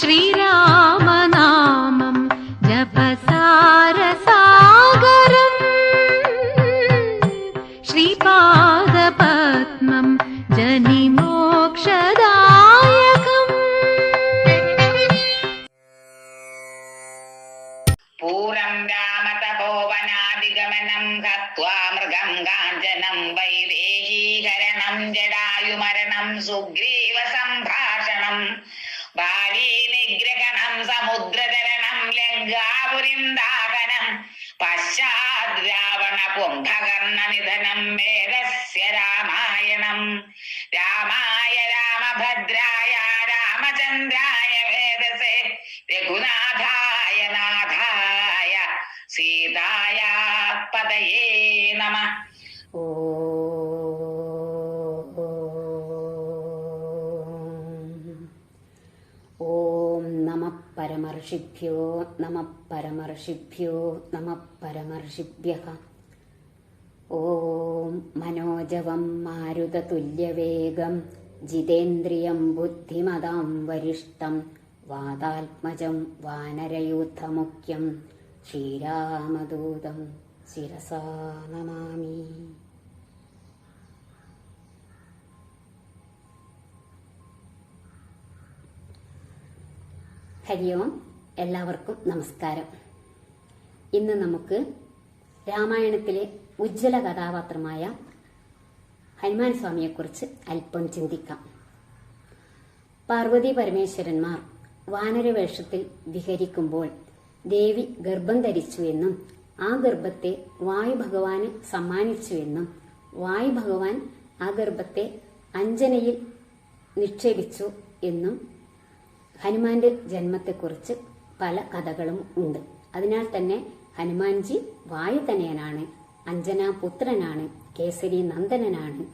श्री ബാലീ നിഗ്രഹണം സമുദ്രതരണം ലങ്കാപുരിം ദാഹനം പശ്ചാത് രാവണ കുംഭകർണ നിധനം വേദസ്യ രാമായണം. രാമായ രാമഭദ്രായ രാമചന്ദ്രായ വേദസേ രഘുനാഥായ നാഥായ സീതായ പതയേ നമ. ഓം പരമർഷിഭ്യോ നമ പരമർഷിഭ്യോ നമ പരമർഷിഭ്യ. ഓം മനോജവം മാരുതതുല്യവേഗം ജിതേന്ദ്രിയം ബുദ്ധിമതാം വരിഷ്ടം വാതാത്മജം വാനരയൂഥമുഖ്യം ശ്രീരാമദൂതം ശിരസാ നമാമി. ഹരി ഓം എല്ലാവർക്കും നമസ്കാരം. ഇന്ന് നമുക്ക് രാമായണത്തിലെ ഉജ്ജ്വല കഥാപാത്രമായ ഹനുമാൻ സ്വാമിയെക്കുറിച്ച് അല്പം ചിന്തിക്കാം. പാർവതി പരമേശ്വരന്മാർ വാനരവേഷത്തിൽ വിഹരിക്കുമ്പോൾ ദേവി ഗർഭം ധരിച്ചു എന്നും ആ ഗർഭത്തെ വായു ഭഗവാന് സമ്മാനിച്ചു എന്നും വായു ഭഗവാൻ ആ ഗർഭത്തെ അഞ്ജനയിൽ നിക്ഷേപിച്ചു എന്നും ഹനുമാന്റെ ജന്മത്തെക്കുറിച്ച് പല കഥകളും ഉണ്ട്. അതിനാൽ തന്നെ ഹനുമാൻജി വായുതനയനാണ് അഞ്ജന പുത്രനാണ് കേസരി നന്ദനനാണ്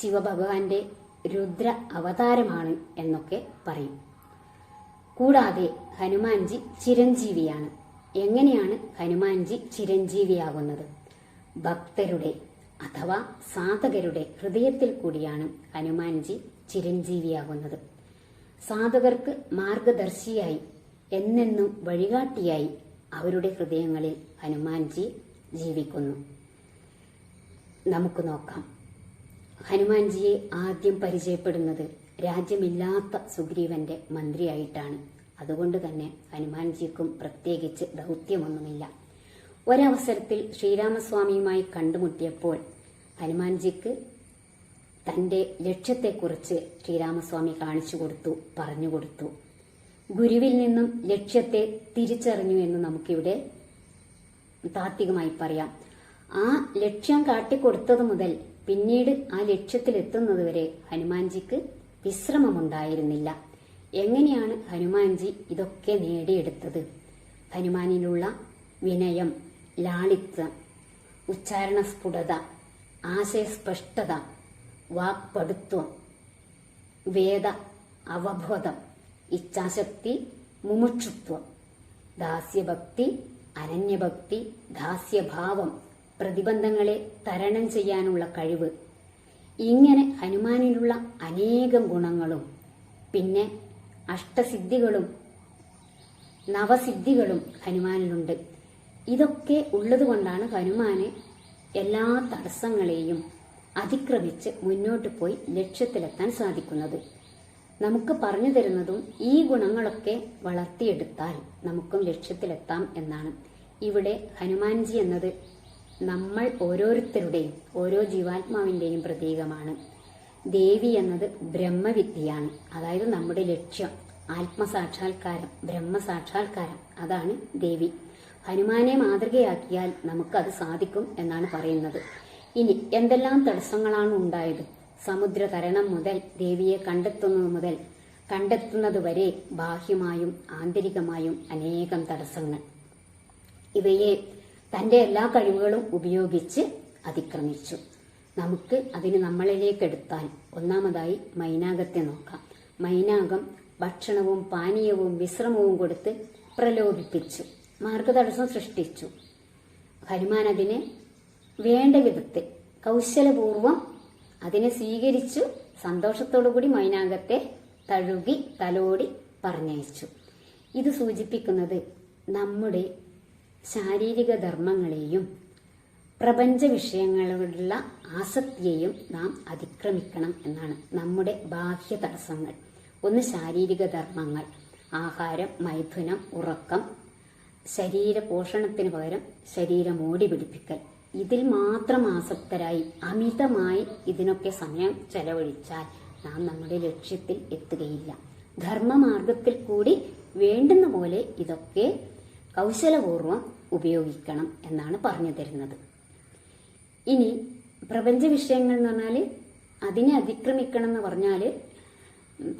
ശിവഭഗവാന്റെ രുദ്ര അവതാരമാണ് എന്നൊക്കെ പറയും. കൂടാതെ ഹനുമാൻജി ചിരഞ്ജീവിയാണ്. എങ്ങനെയാണ് ഹനുമാൻജി ചിരഞ്ജീവിയാകുന്നത്? ഭക്തരുടെ അഥവാ സാധകരുടെ ഹൃദയത്തിൽ കൂടിയാണ് ഹനുമാൻജി ചിരഞ്ജീവിയാകുന്നത്. സാധകർക്ക് മാർഗദർശിയായി എന്നെന്നും വഴികാട്ടിയായി അവരുടെ ഹൃദയങ്ങളിൽ ഹനുമാൻജി ജീവിക്കുന്നു. നമുക്ക് നോക്കാം. ഹനുമാൻജിയെ ആദ്യം പരിചയപ്പെടുന്നത് രാജ്യമില്ലാത്ത സുഗ്രീവന്റെ മന്ത്രിയായിട്ടാണ്. അതുകൊണ്ട് തന്നെ ഹനുമാൻജിക്കും പ്രത്യേകിച്ച് ദൗത്യമൊന്നുമില്ല. ഒരവസരത്തിൽ ശ്രീരാമസ്വാമിയുമായി കണ്ടുമുട്ടിയപ്പോൾ ഹനുമാൻജിക്ക് തന്റെ ലക്ഷ്യത്തെക്കുറിച്ച് ശ്രീരാമസ്വാമി കാണിച്ചു കൊടുത്തു പറഞ്ഞു കൊടുത്തു. ഗുരുവിൽ നിന്നും ലക്ഷ്യത്തെ തിരിച്ചറിഞ്ഞു എന്ന് നമുക്കിവിടെ താത്വികമായി പറയാം. ആ ലക്ഷ്യം കാട്ടിക്കൊടുത്തത് മുതൽ പിന്നീട് ആ ലക്ഷ്യത്തിലെത്തുന്നത് വരെ ഹനുമാൻജിക്ക് വിശ്രമമുണ്ടായിരുന്നില്ല. എങ്ങനെയാണ് ഹനുമാൻജി ഇതൊക്കെ നേടിയെടുത്തത്? ഹനുമാനിലുള്ള വിനയം ലാളിത്യം ഉച്ചാരണ സ്ഫുടത ആശയസ്പഷ്ടത വാക്പടുത്വം വേദ അവബോധം ഇച്ഛാശക്തി മുമുക്ഷുത്വം ദാസ്യഭക്തി അനന്യഭക്തി ദാസ്യഭാവം പ്രതിബന്ധങ്ങളെ തരണം ചെയ്യാനുള്ള കഴിവ്. ഇങ്ങനെ ഹനുമാനിലുള്ള അനേകം ഗുണങ്ങളും പിന്നെ അഷ്ടസിദ്ധികളും നവസിദ്ധികളും ഹനുമാനിലുണ്ട്. ഇതൊക്കെ ഉള്ളതുകൊണ്ടാണ് ഹനുമാന് എല്ലാ തടസ്സങ്ങളെയും അതിക്രമിച്ച് മുന്നോട്ട് പോയി ലക്ഷ്യത്തിലെത്താൻ സാധിക്കുന്നത്. നമുക്ക് പറഞ്ഞു തരുന്നതും ഈ ഗുണങ്ങളൊക്കെ വളർത്തിയെടുത്താൽ നമുക്കും ലക്ഷ്യത്തിലെത്താം എന്നാണ്. ഇവിടെ ഹനുമാൻജി എന്നത് നമ്മൾ ഓരോരുത്തരുടെയും ഓരോ ജീവാത്മാവിന്റെയും പ്രതീകമാണ്. ദേവി എന്നത് ബ്രഹ്മവിദ്യയാണ്. അതായത് നമ്മുടെ ലക്ഷ്യം ആത്മസാക്ഷാത്കാരം ബ്രഹ്മസാക്ഷാത്കാരം. അതാണ് ദേവി. ഹനുമാനെ മാതൃകയാക്കിയാൽ നമുക്കത് സാധിക്കും എന്നാണ് പറയുന്നത്. ഇനി എന്തെല്ലാം തടസ്സങ്ങളാണ് ഉണ്ടായത്? സമുദ്ര തരണം മുതൽ ദേവിയെ കണ്ടെത്തുന്നത് മുതൽ കണ്ടെത്തുന്നത് വരെ ബാഹ്യമായും ആന്തരികമായും അനേകം തടസ്സങ്ങൾ. ഇവയെ തന്റെ എല്ലാ കഴിവുകളും ഉപയോഗിച്ച് അതിക്രമിച്ചു. നമുക്ക് അതിന് നമ്മളിലേക്ക് എടുത്താൽ ഒന്നാമതായി മൈനാകത്തെ നോക്കാം. മൈനാകം ഭക്ഷണവും പാനീയവും വിശ്രമവും കൊടുത്ത് പ്രലോഭിപ്പിച്ചു. മാർഗതടസ്സം സൃഷ്ടിച്ചു. ഹനുമാൻ അതിനെ വേണ്ട വിധത്തിൽ കൗശലപൂർവം അതിനെ സ്വീകരിച്ചു സന്തോഷത്തോടുകൂടി മൈനാകത്തെ തഴുകി തലോടി പറഞ്ഞയച്ചു. ഇത് സൂചിപ്പിക്കുന്നത് നമ്മുടെ ശാരീരിക ധർമ്മങ്ങളെയും പ്രപഞ്ച വിഷയങ്ങളോടുള്ള ആസക്തിയെയും നാം അതിക്രമിക്കണം എന്നാണ് നമ്മുടെ ബാഹ്യ തടസ്സങ്ങൾ. ഒന്ന് ശാരീരിക ധർമ്മങ്ങൾ. ആഹാരം മൈഥുനം ഉറക്കം ശരീര പോഷണത്തിന് പകരം ശരീരം ഓടി പിടിപ്പിക്കൽ. ഇതിൽ മാത്രം ആസക്തരായി അമിതമായി ഇതിനൊക്കെ സമയം ചെലവഴിച്ചാൽ നാം നമ്മുടെ ലക്ഷ്യത്തിൽ എത്തുകയില്ല. ധർമ്മമാർഗത്തിൽ കൂടി വേണ്ടുന്ന പോലെ ഇതൊക്കെ കൗശലപൂർവം ഉപയോഗിക്കണം എന്നാണ് പറഞ്ഞു തരുന്നത്. ഇനി പ്രപഞ്ച വിഷയങ്ങൾ എന്ന് പറഞ്ഞാൽ അതിനെ അതിക്രമിക്കണം എന്ന് പറഞ്ഞാൽ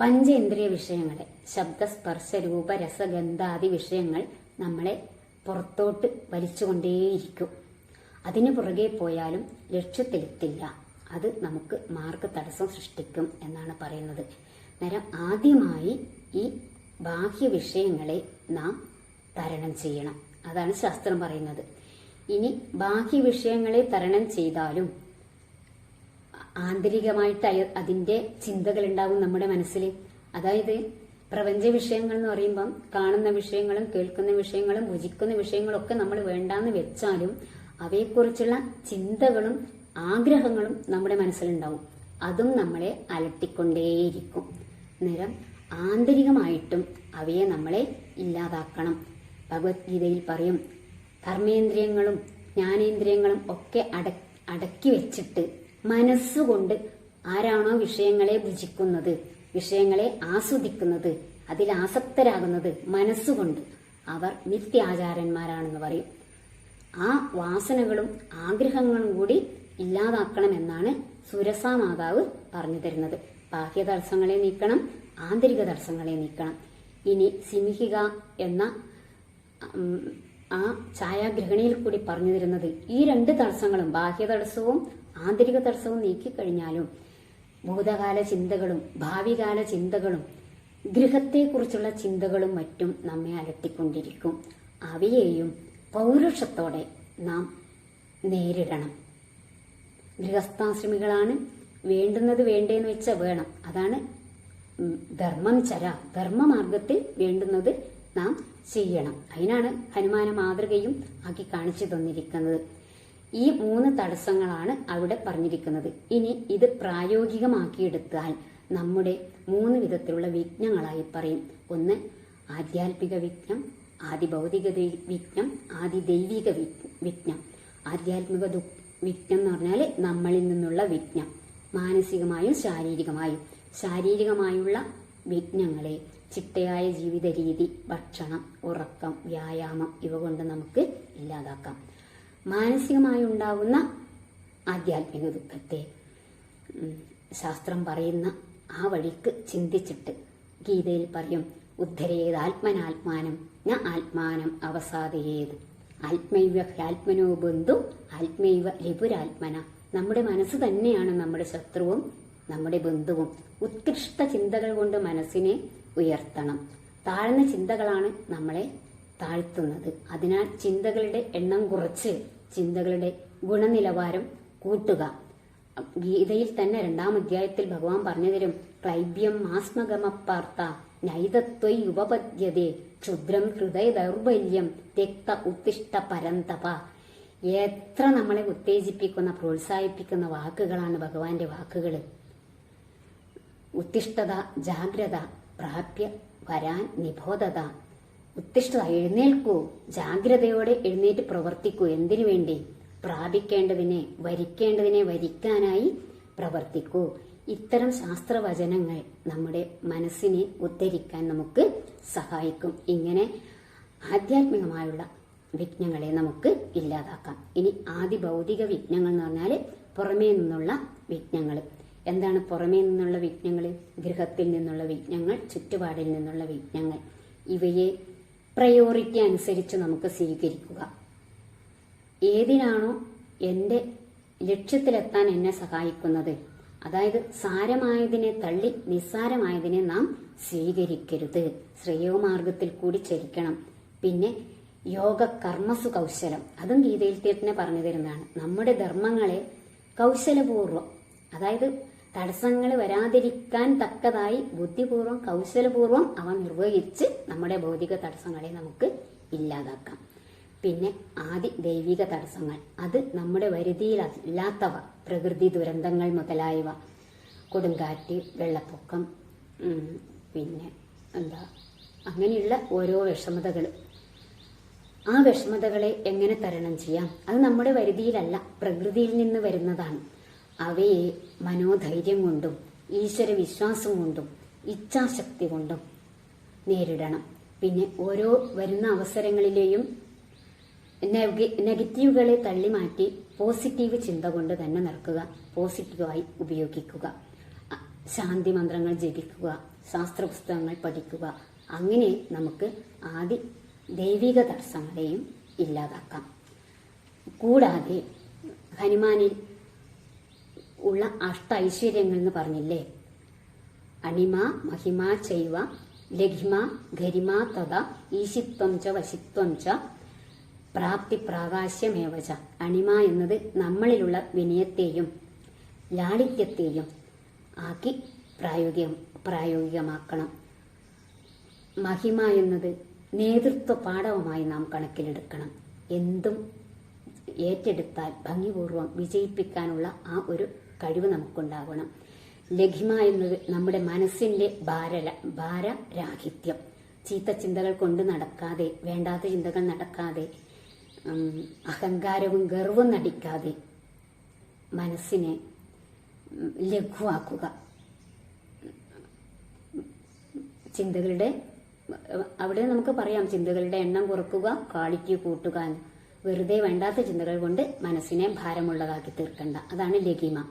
പഞ്ചേന്ദ്രിയ വിഷയങ്ങളെ ശബ്ദസ്പർശ രൂപ രസഗന്ധാദി വിഷയങ്ങൾ നമ്മളെ പുറത്തോട്ട് വലിച്ചുകൊണ്ടേയിരിക്കും. അതിനു പുറകെ പോയാലും ലക്ഷ്യത്തിലെത്തില്ല. അത് നമുക്ക് മാർഗ തടസ്സം സൃഷ്ടിക്കും എന്നാണ് പറയുന്നത്. നേരം ആദ്യമായി ഈ ബാഹ്യ വിഷയങ്ങളെ നാം തരണം ചെയ്യണം. അതാണ് ശാസ്ത്രം പറയുന്നത്. ഇനി ബാഹ്യ വിഷയങ്ങളെ തരണം ചെയ്താലും ആന്തരികമായിട്ട് അതിന്റെ ചിന്തകൾ ഉണ്ടാവും നമ്മുടെ മനസ്സിൽ അതായത് പ്രപഞ്ച വിഷയങ്ങൾ എന്ന് പറയുമ്പം കാണുന്ന വിഷയങ്ങളും കേൾക്കുന്ന വിഷയങ്ങളും ഭുജിക്കുന്ന വിഷയങ്ങളും ഒക്കെ നമ്മൾ വേണ്ടാന്ന് വെച്ചാലും അവയെക്കുറിച്ചുള്ള ചിന്തകളും ആഗ്രഹങ്ങളും നമ്മുടെ മനസ്സിലുണ്ടാവും. അതും നമ്മളെ അലട്ടിക്കൊണ്ടേയിരിക്കും. നിറം ആന്തരികമായിട്ടും അവയെ നമ്മളെ ഇല്ലാതാക്കണം. ഭഗവത്ഗീതയിൽ പറയും കർമ്മേന്ദ്രിയങ്ങളും ജ്ഞാനേന്ദ്രിയങ്ങളും ഒക്കെ അട അടക്കി വെച്ചിട്ട് മനസ്സുകൊണ്ട് ആരാണോ വിഷയങ്ങളെ ഭുജിക്കുന്നത് വിഷയങ്ങളെ ആസ്വദിക്കുന്നത് അതിൽ ആസക്തരാകുന്നത് മനസ്സുകൊണ്ട്. അവർ നിത്യാചാരന്മാരാണെന്ന് പറയും. ആ വാസനകളും ആഗ്രഹങ്ങളും കൂടി ഇല്ലാതാക്കണമെന്നാണ് സുരസാ മാതാവ് പറഞ്ഞു തരുന്നത്. ബാഹ്യ തടസ്സങ്ങളെ നീക്കണം ആന്തരിക തടസ്സങ്ങളെ നീക്കണം. ഇനി സിംഹിക എന്ന ആ ഛായാഗ്രഹണിയിൽ കൂടി പറഞ്ഞു തരുന്നത് ഈ രണ്ട് തടസ്സങ്ങളും ബാഹ്യ തടസ്സവും ആന്തരിക തടസ്സവും നീക്കിക്കഴിഞ്ഞാലും ഭൂതകാല ചിന്തകളും ഭാവികാല ചിന്തകളും ഗൃഹത്തെക്കുറിച്ചുള്ള ചിന്തകളും മറ്റും നമ്മെ അലട്ടിക്കൊണ്ടിരിക്കും. അവയെയും പൗരുഷത്തോടെ നാം നേരിടണം. ഗൃഹസ്ഥാശ്രമികളാണ് വേണ്ടുന്നത് വേണ്ടേന്ന് വെച്ചാൽ വേണം. അതാണ് ധർമ്മം ചര. ധർമ്മമാർഗത്തിൽ വേണ്ടുന്നത് നാം ചെയ്യണം. അതിനാണ് ഹനുമാന മാതൃകയും ആക്കി കാണിച്ചു തന്നിരിക്കുന്നത്. ഈ മൂന്ന് തടസ്സങ്ങളാണ് അവിടെ പറഞ്ഞിരിക്കുന്നത്. ഇനി ഇത് പ്രായോഗികമാക്കിയെടുത്താൽ നമ്മുടെ മൂന്ന് വിധത്തിലുള്ള വിഘ്നങ്ങളായി പറയും. ഒന്ന് ആധ്യാത്മിക വിഘ്നം. ആദി ഭൗതിക വിജ്ഞം ആദി ദൈവിക വിജ്ഞം ആധ്യാത്മിക വിജ്ഞം എന്ന് പറഞ്ഞാൽ നമ്മളിൽ നിന്നുള്ള വിജ്ഞം മാനസികമായും ശാരീരികമായും. ശാരീരികമായുള്ള വിജ്ഞങ്ങളെ ചിട്ടയായ ജീവിത രീതി ഭക്ഷണം ഉറക്കം വ്യായാമം ഇവ കൊണ്ട് നമുക്ക് ഇല്ലാതാക്കാം. മാനസികമായി ഉണ്ടാവുന്ന ആധ്യാത്മിക ദുഃഖത്തെ ശാസ്ത്രം പറയുന്ന ആ വഴിക്ക് ചിന്തിച്ചിട്ട് ഗീതയിൽ പറയും ഉദ്ധരേത് ആത്മനാത്മാനം ന ആത്മാനം അവസാദയേത്. ആത്മൈവ ഹ്യാത്മനോ ബന്ധു ആത്മൈവ രിപുരാത്മന നമ്മുടെ മനസ്സ് തന്നെയാണ് നമ്മുടെ ശത്രുവും നമ്മുടെ ബന്ധുവും. ഉത്കൃഷ്ട ചിന്തകൾ കൊണ്ട് മനസ്സിനെ ഉയർത്തണം. താഴ്ന്ന ചിന്തകളാണ് നമ്മളെ താഴ്ത്തുന്നത്. അതിനാൽ ചിന്തകളുടെ എണ്ണം കുറച്ച് ചിന്തകളുടെ ഗുണനിലവാരം കൂട്ടുക. ഗീതയിൽ തന്നെ രണ്ടാം അധ്യായത്തിൽ ഭഗവാൻ പറഞ്ഞു തരും ക്ലൈബ്യം മാസ്മഗമപ്പാർത്ത നൈതത്വൈ ഉപപദ്യതേ ക്ഷുദ്രം ഹൃദയ ദൗർബല്യം രക്ത ഉത്തിഷ്ട പരന്തപ. എത്ര നമ്മളെ ഉത്തേജിപ്പിക്കുന്ന പ്രോത്സാഹിപ്പിക്കുന്ന വാക്കുകളാണ് ഭഗവാന്റെ വാക്കുകൾ ഉത്തിഷ്ഠത ജാഗ്രത പ്രാപ്യ വരാൻ നിബോധത. ഉത്തിഷ്ഠത എഴുന്നേൽക്കൂ ജാഗ്രതയോടെ എഴുന്നേറ്റ് പ്രവർത്തിക്കൂ. എന്തിനു വേണ്ടി? പ്രാപിക്കേണ്ടതിനെ വരിക്കേണ്ടതിനെ വരിക്കാനായി പ്രവർത്തിക്കൂ. ഇത്തരം ശാസ്ത്രവചനങ്ങൾ നമ്മുടെ മനസ്സിനെ ഉദ്ധരിക്കാൻ നമുക്ക് സഹായിക്കും. ഇങ്ങനെ ആധ്യാത്മികമായുള്ള വിഘ്നങ്ങളെ നമുക്ക് ഇല്ലാതാക്കാം. ഇനി ആദി ഭൗതിക വിഘ്നങ്ങൾ എന്ന് പറഞ്ഞാൽ പുറമേ നിന്നുള്ള വിഘ്നങ്ങൾ. എന്താണ് പുറമേ നിന്നുള്ള വിഘ്നങ്ങൾ ഗൃഹത്തിൽ നിന്നുള്ള വിഘ്നങ്ങൾ ചുറ്റുപാടിൽ നിന്നുള്ള വിഘ്നങ്ങൾ. ഇവയെ പ്രയോറിറ്റി അനുസരിച്ച് നമുക്ക് സ്വീകരിക്കുക. ഏതിനാണോ എന്റെ ലക്ഷ്യത്തിലെത്താൻ എന്നെ സഹായിക്കുന്നത്? അതായത് സാരമായതിനെ തള്ളി നിസ്സാരമായതിനെ നാം സ്വീകരിക്കരുത്. ശ്രേയോമാർഗത്തിൽ കൂടി ചരിക്കണം. പിന്നെ യോഗ കർമ്മസു കൗശലം അതും ഗീതയിൽ തന്നെ പറഞ്ഞു തരുന്നതാണ്. നമ്മുടെ ധർമ്മങ്ങളെ കൗശലപൂർവം അതായത് തടസ്സങ്ങൾ വരാതിരിക്കാൻ തക്കതായി ബുദ്ധിപൂർവം കൗശലപൂർവം അവ നിർവഹിച്ച് നമ്മുടെ ഭൗതിക തടസ്സങ്ങളെ നമുക്ക് ഇല്ലാതാക്കാം. പിന്നെ ആദി ദൈവിക തടസ്സങ്ങൾ. അത് നമ്മുടെ വരുതിയിലല്ലാത്തവ. പ്രകൃതി ദുരന്തങ്ങൾ മുതലായവ. കൊടുങ്കാറ്റ് വെള്ളപ്പൊക്കം പിന്നെ എന്താ അങ്ങനെയുള്ള ഓരോ വിഷമതകൾ ആ വിഷമതകളെ എങ്ങനെ തരണം ചെയ്യാം? അത് നമ്മുടെ വരുതിയിലല്ല പ്രകൃതിയിൽ നിന്ന് വരുന്നതാണ്. അവയെ മനോധൈര്യം കൊണ്ടും ഈശ്വര വിശ്വാസം കൊണ്ടും ഇച്ഛാശക്തി കൊണ്ടും നേരിടണം. പിന്നെ ഓരോ വരുന്ന അവസരങ്ങളിലെയും നെഗറ്റീവുകളെ തള്ളി മാറ്റി പോസിറ്റീവ് ചിന്ത കൊണ്ട് തന്നെ നിൽക്കുക പോസിറ്റീവായി ഉപയോഗിക്കുക ശാന്തി മന്ത്രങ്ങൾ ജപിക്കുക ശാസ്ത്ര പുസ്തകങ്ങൾ പഠിക്കുക അങ്ങനെ നമുക്ക് ആദ്യ ദൈവിക തടസ്സങ്ങളെയും ഇല്ലാതാക്കാം. കൂടാതെ ഹനുമാനിൽ ഉള്ള അഷ്ട ഐശ്വര്യങ്ങൾ എന്ന് പറഞ്ഞില്ലേ? അണിമ മഹിമ ചൈവ ലഘിമ ഗരിമ തഥ ഈശിത്വം ച വശിത്വം ച പ്രാപ്തി പ്രാകാശ്യമേവച അണിമ എന്നത് നമ്മളിലുള്ള വിനയത്തെയും ലാളിത്യത്തെയും ആക്കി പ്രായോഗിക പ്രായോഗികമാക്കണം. മഹിമ എന്നത് നേതൃത്വ പാഠവുമായി നാം കണക്കിലെടുക്കണം. എന്തും ഏറ്റെടുത്താൽ ഭംഗിപൂർവം വിജയിപ്പിക്കാനുള്ള ആ ഒരു കഴിവ് നമുക്കുണ്ടാകണം. ലഘിമ എന്നത് നമ്മുടെ മനസ്സിന്റെ ഭാര ഭാരരാഹിത്യം. ചീത്ത ചിന്തകൾ കൊണ്ട് നടക്കാതെ വേണ്ടാത്ത ചിന്തകൾ നടക്കാതെ അഹങ്കാരവും ഗർവും നടിക്കാതെ മനസ്സിനെ ലഘുവാക്കുക. ചിന്തകളുടെ അവിടെ നമുക്ക് പറയാം ചിന്തകളുടെ എണ്ണം കുറക്കുക ക്വാളിറ്റി കൂട്ടുക. വെറുതെ വേണ്ടാത്ത ചിന്തകൾ കൊണ്ട് മനസ്സിനെ ഭാരമുള്ളതാക്കി തീർക്കേണ്ട. അതാണ് ലഘിമ.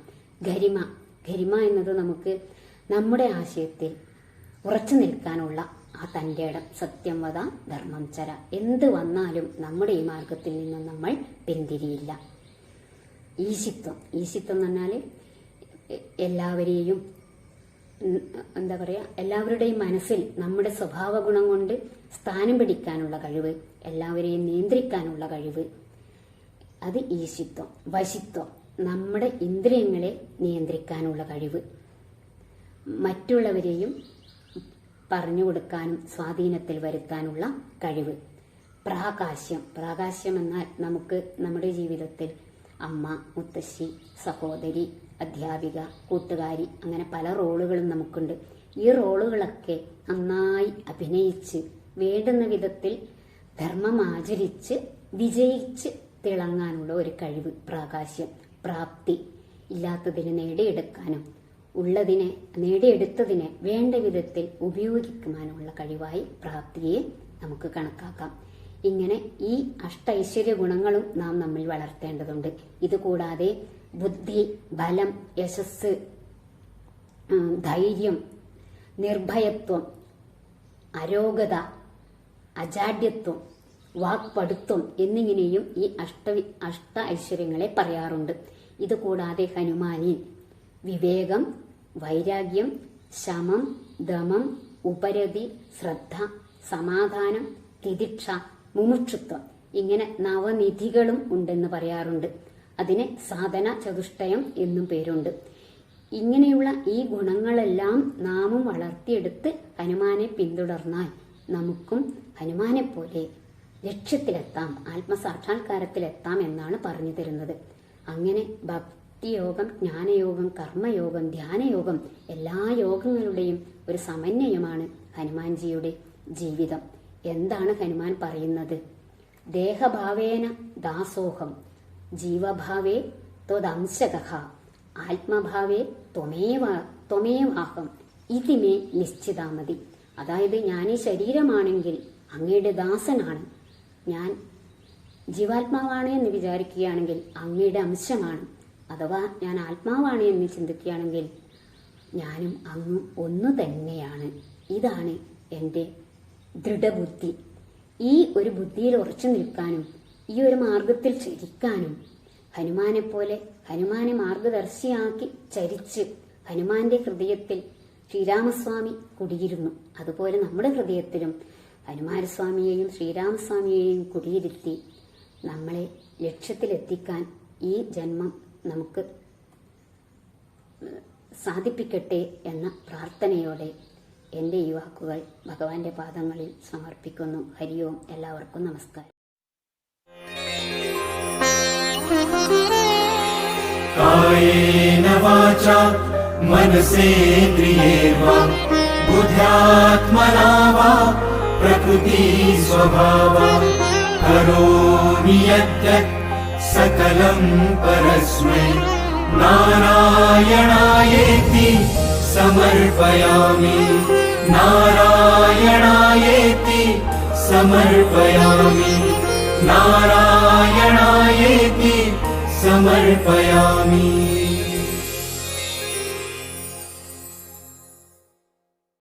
ഗരിമ ഗരിമ എന്നത് നമുക്ക് നമ്മുടെ ആശയത്തിൽ ഉറച്ചു നിൽക്കാനുള്ള ആ തന്റെ ഇടം സത്യം വത ധർമ്മം ചര. എന്ത് വന്നാലും നമ്മുടെ ഈ മാർഗത്തിൽ നിന്നും നമ്മൾ പിന്തിരിയില്ല. ഈശിത്വം. ഈശിത്വം എന്ന് പറഞ്ഞാൽ എല്ലാവരെയും എന്താ പറയാ എല്ലാവരുടെയും മനസ്സിൽ നമ്മുടെ സ്വഭാവ ഗുണം കൊണ്ട് സ്ഥാനം പിടിക്കാനുള്ള കഴിവ് എല്ലാവരെയും നിയന്ത്രിക്കാനുള്ള കഴിവ് അത് ഈശിത്വം. വശിത്വം. നമ്മുടെ ഇന്ദ്രിയങ്ങളെ നിയന്ത്രിക്കാനുള്ള കഴിവ്. മറ്റുള്ളവരെയും പറഞ്ഞു കൊടുക്കാനും സ്വാധീനത്തിൽ വരുത്താനുള്ള കഴിവ്. പ്രാകാശ്യം പ്രാകാശ്യം എന്നാൽ നമുക്ക് നമ്മുടെ ജീവിതത്തിൽ അമ്മ മുത്തശ്ശി സഹോദരി അധ്യാപിക കൂട്ടുകാരി അങ്ങനെ പല റോളുകളും നമുക്കുണ്ട്. ഈ റോളുകളൊക്കെ നന്നായി അഭിനയിച്ച് വേണ്ടുന്ന വിധത്തിൽ ധർമ്മം ആചരിച്ച് വിജയിച്ച് തിളങ്ങാനുള്ള ഒരു കഴിവ് പ്രാകാശ്യം പ്രാപ്തി ഇല്ലാത്തതിന് നേടിയെടുക്കാനും ഉള്ളതിനെ നേടിയെടുത്തതിനെ വേണ്ട വിധത്തിൽ ഉപയോഗിക്കുവാനുള്ള കഴിവായി പ്രാപ്തിയെ നമുക്ക് കണക്കാക്കാം. ഇങ്ങനെ ഈ അഷ്ടൈശ്വര്യ ഗുണങ്ങളും നാം നമ്മിൽ വളർത്തേണ്ടതുണ്ട്. ഇതുകൂടാതെ ബുദ്ധി ബലം യശസ് ധൈര്യം നിർഭയത്വം അരോഗത അജാഡ്യത്വം വാക്പടുത്വം എന്നിങ്ങനെയും ഈ അഷ്ട അഷ്ട ഐശ്വര്യങ്ങളെ പറയാറുണ്ട്. ഇതുകൂടാതെ ഹനുമാനിൽ വിവേകം വൈരാഗ്യം ശമം ദമം ഉപരതി ശ്രദ്ധ സമാധാനം തിദിക്ഷ മുമുക്ഷുത്വം ഇങ്ങനെ നവനിധികളും ഉണ്ടെന്ന് പറയാറുണ്ട്. അതിന് സാധന ചതുഷ്ടയം എന്നും പേരുണ്ട്. ഇങ്ങനെയുള്ള ഈ ഗുണങ്ങളെല്ലാം നാമും വളർത്തിയെടുത്ത് ഹനുമാനെ പിന്തുടർന്നാൽ നമുക്കും ഹനുമാനെ പോലെ ലക്ഷ്യത്തിലെത്താം ആത്മസാക്ഷാത്കാരത്തിലെത്താം എന്നാണ് പറഞ്ഞു തരുന്നത്. അങ്ങനെ ഭക്തിയോഗം ജ്ഞാനയോഗം കർമ്മയോഗം ധ്യാനയോഗം എല്ലാ യോഗങ്ങളുടെയും ഒരു സമന്വയമാണ് ഹനുമാൻജിയുടെ ജീവിതം. എന്താണ് ഹനുമാൻ പറയുന്നത്? ദേഹഭാവേന ദാസോഹം ജീവഭാവേ ത്വദംശക ആത്മഭാവേ ത്വമേവ ത്വമേവാഹം ഇതിമേ നിശ്ചിതാമതി. അതായത് ഞാൻ ഈ ശരീരമാണെങ്കിൽ അങ്ങയുടെ ദാസനാണ്. ഞാൻ ജീവാത്മാവാണ് എന്ന് വിചാരിക്കുകയാണെങ്കിൽ അങ്ങയുടെ അംശമാണ്. അഥവാ ഞാൻ ആത്മാവാണ് എന്ന് ചിന്തിക്കുകയാണെങ്കിൽ ഞാനും അങ്ങ് ഒന്നു തന്നെയാണ്. ഇതാണ് എന്റെ ദൃഢബുദ്ധി. ഈ ഒരു ബുദ്ധിയിൽ ഉറച്ചു നിൽക്കാനും ഈ ഒരു മാർഗത്തിൽ ചരിക്കാനും ഹനുമാനെ പോലെ ഹനുമാനെ മാർഗദർശിയാക്കി ചരിച്ച് ഹനുമാന്റെ ഹൃദയത്തിൽ ശ്രീരാമസ്വാമി കുടിയിരുന്നു. അതുപോലെ നമ്മുടെ ഹൃദയത്തിലും ഹനുമാനസ്വാമിയെയും ശ്രീരാമസ്വാമിയെയും കുടിയിരുത്തി നമ്മളെ ലക്ഷ്യത്തിലെത്തിക്കാൻ ഈ ജന്മം നമുക്ക് സാധിപ്പിക്കട്ടെ എന്ന പ്രാർത്ഥനയോടെ എൻ്റെ ഈ വാക്കുകൾ ഭഗവാന്റെ പാദങ്ങളിൽ സമർപ്പിക്കുന്നു ഹരിയോം എല്ലാവർക്കും നമസ്കാരം कायेन वाचा मनसेन्द्रिये वा बुद्ध्यात्मना वा प्रकृतिस्वभावा करोमि यद्यत् सकलम् परस्मै। नारायणायेति समर्पयामि। नारायणायेति समर्पयामि। नारायणायेति समर्पयामि